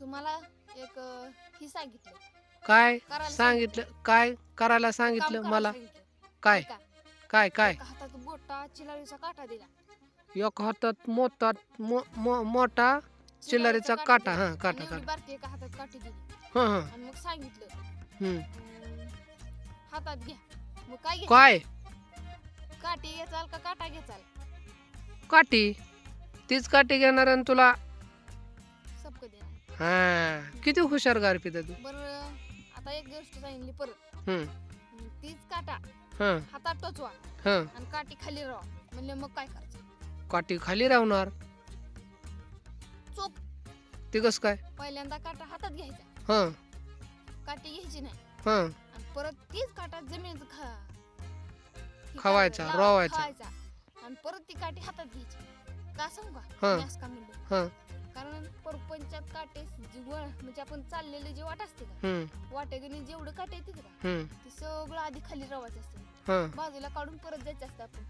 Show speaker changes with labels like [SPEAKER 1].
[SPEAKER 1] तुम्हाला एक अं, ही सांगितलं.
[SPEAKER 2] काय
[SPEAKER 1] करायला
[SPEAKER 2] सांगितलं? काय करायला
[SPEAKER 1] काम
[SPEAKER 2] सांगितलं
[SPEAKER 1] करायला
[SPEAKER 2] मला?
[SPEAKER 1] सांगितलं.
[SPEAKER 2] काय? काय काय?
[SPEAKER 1] एका हातात गोटा चिलारीचा काटा दिला.
[SPEAKER 2] एक हातात मोठा मो- मो- मोठा चिल्लरीचा काटा.
[SPEAKER 1] दिला.
[SPEAKER 2] हा काटा
[SPEAKER 1] एवढी
[SPEAKER 2] काटा.
[SPEAKER 1] बारकी एका हातात काठी दिली.
[SPEAKER 2] हा हा.
[SPEAKER 1] आणि मग सांगितलं.
[SPEAKER 2] हम्म.
[SPEAKER 1] अं, हातात घ्या. मग काय घ्या
[SPEAKER 2] काय?
[SPEAKER 1] काठी घेचाल का काटा घेचाल
[SPEAKER 2] काठी? तीच काठी घेणार आणि तुला हा. किती हुशार गार पिता तू?
[SPEAKER 1] बरं आता एक गोष्ट सांगितली परत.
[SPEAKER 2] हम्म
[SPEAKER 1] तीच काटा.
[SPEAKER 2] हा.
[SPEAKER 1] हातात टोचवा.
[SPEAKER 2] हा.
[SPEAKER 1] आणि काठी खाली राहा. म्हणले मग काय करायचं?
[SPEAKER 2] काठी खाली राहणार?
[SPEAKER 1] चोप.
[SPEAKER 2] ते कस काय?
[SPEAKER 1] पहिल्यांदा काटा हातात घ्यायचा.
[SPEAKER 2] हा.
[SPEAKER 1] काठी घ्यायची नाही.
[SPEAKER 2] हा.
[SPEAKER 1] आणि परत तीच काटा जमिनीत खा हे
[SPEAKER 2] खवायचा,
[SPEAKER 1] लावा,
[SPEAKER 2] रोवायचा.
[SPEAKER 1] खवायचा. आणि परत ती काठी हातात घ्यायची. का सांगू
[SPEAKER 2] हा.
[SPEAKER 1] का मी असं का म्हणलं?
[SPEAKER 2] हा.
[SPEAKER 1] कारण परपंचात काटे जी वळ म्हणजे आपण चाललेले जे वाट असते का
[SPEAKER 2] हम्म.
[SPEAKER 1] वाटेगणी जेवढं काटे येते का
[SPEAKER 2] हम्म.
[SPEAKER 1] ते सगळं आधी खाली रवायचं असतं.
[SPEAKER 2] हा.
[SPEAKER 1] बाजूला काढून परत जायचं असतं आपण.